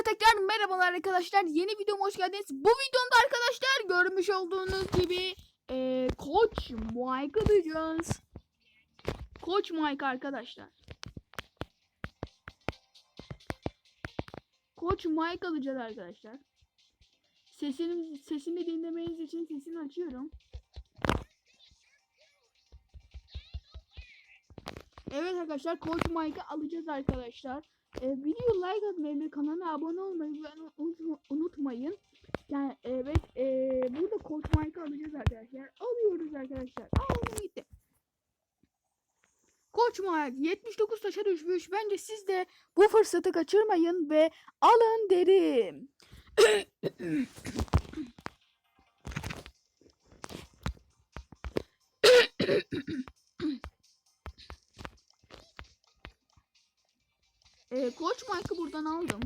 Arkadaşlar tekrar merhabalar arkadaşlar. Yeni videoma hoş geldiniz. Bu videomda arkadaşlar görmüş olduğunuz gibi eee Koç Mike alacağız. Koç Mike arkadaşlar. Koç Mike alacağız arkadaşlar. Sesini, sesini dinlemeniz için sesini açıyorum. Evet arkadaşlar Koç Mike'ı alacağız arkadaşlar. Ee, video like atmayı ve kanala abone olmayı unutmayın. Yani evet e, burada Koç Mike'ı alacağız arkadaşlar. Alıyoruz arkadaşlar. Aldım gitti. Koç Mike 79 taşa düşmüş. Bence siz de bu fırsatı kaçırmayın ve alın derim. Ee, Koç Mike'ı buradan aldım.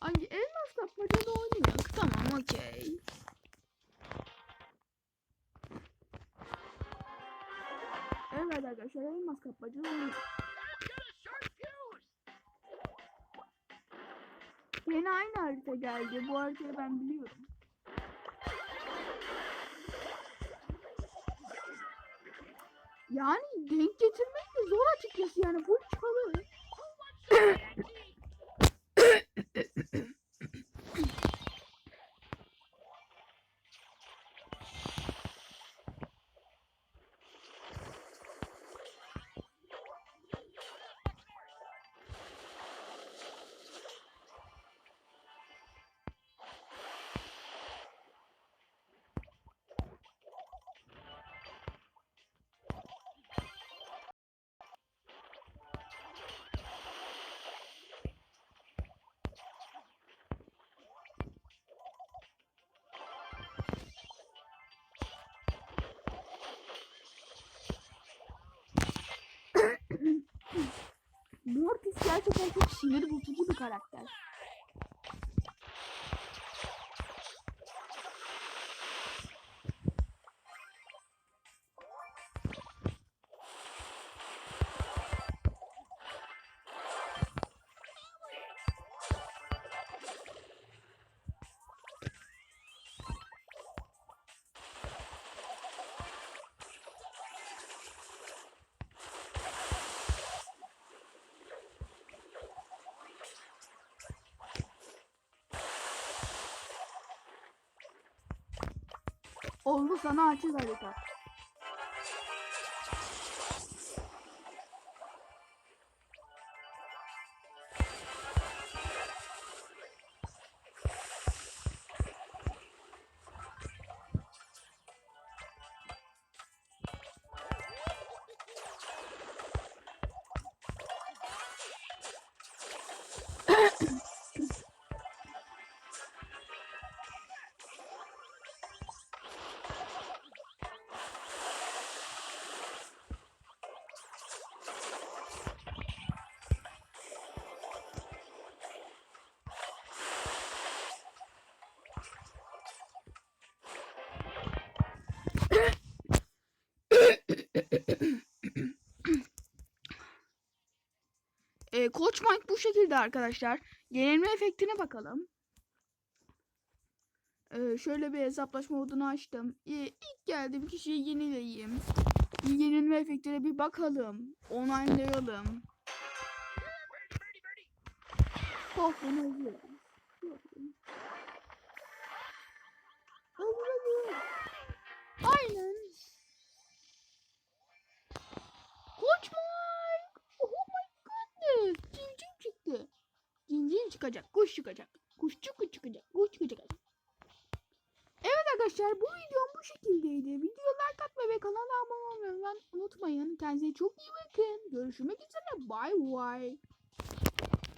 Hangi elmas kapmaca da oynuyor. Tamam okey. Evet arkadaşlar elmas kapmaca oynuyor. Yeni aynı harita geldi. Bu haritayı ben biliyorum. Yani denk getirmek de zor açıkçası yani full çalı. gerçekten çok sinir bozucu bir karakter. Oldu sana açık harita. Ee, Koç Mike bu şekilde arkadaşlar. Yenilme efektine bakalım. Ee, şöyle bir hesaplaşma modunu açtım. Ee, ilk geldiğim kişiyi yenileyim. Yenilme efektine bir bakalım. Onaylayalım. Oh bunu çıkacak. Kuş çıkacak. Kuşçuk çıkacak. Kuş çıkacak. Evet arkadaşlar bu videom bu şekildeydi. Videoya like atmayı ve kanala abone olmayı unutmayın. Kendinize çok iyi bakın. Görüşmek üzere. Bye bye.